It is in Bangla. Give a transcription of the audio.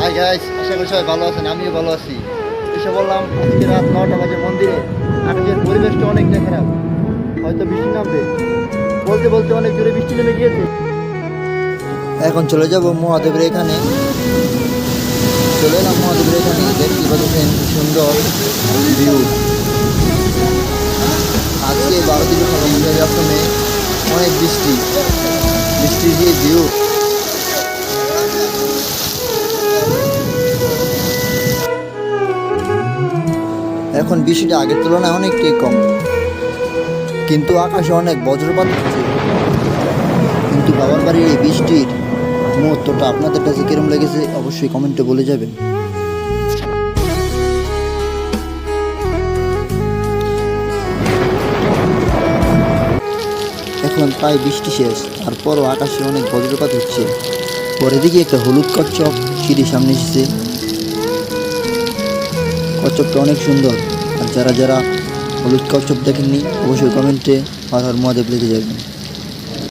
হাই গাইস আশা করি সবাই ভালো আছেন, আমিও ভালো আছি। এসে বললাম, আজকে রাত নটা বাজে মন্দিরে। আকাশের পরিবেশটা অনেকটা খারাপ। হয়তো বৃষ্টি নামবে। বলতে বলতে অনেক জোরে বৃষ্টি নেমে গিয়েছে। এখন চলে যাব মহাদেবের এখানে। চলে এলাম মহাদেবের এখানে। দেখতে পাচ্ছেন সুন্দর ভিউ আজকে বারো দিন আশ্রমে অনেক বৃষ্টি। বৃষ্টির যে ভিউ এখন বৃষ্টিটা আগের তুলনায় অনেকটাই কম। কিন্তু আকাশে অনেক বজ্রপাত হচ্ছে। কিন্তু বাবার বাড়ির এই বৃষ্টির মুহূর্তটা আপনাদের কাছে কিরম লেগেছে অবশ্যই কমেন্টে বলে যাবেন। এখন প্রায় বৃষ্টি শেষ, তারপরও আকাশে অনেক বজ্রপাত হচ্ছে। পরে দিকে একটা হলুদ কচ্ছপ সিঁড়ির সামনে এসেছে। কচ্ছপটা অনেক সুন্দর। আর যারা যারা হলুদ কচ্ছপ দেখেননি, অবশ্যই কমেন্টে হর হর মহাদেব লিখে যাবেন।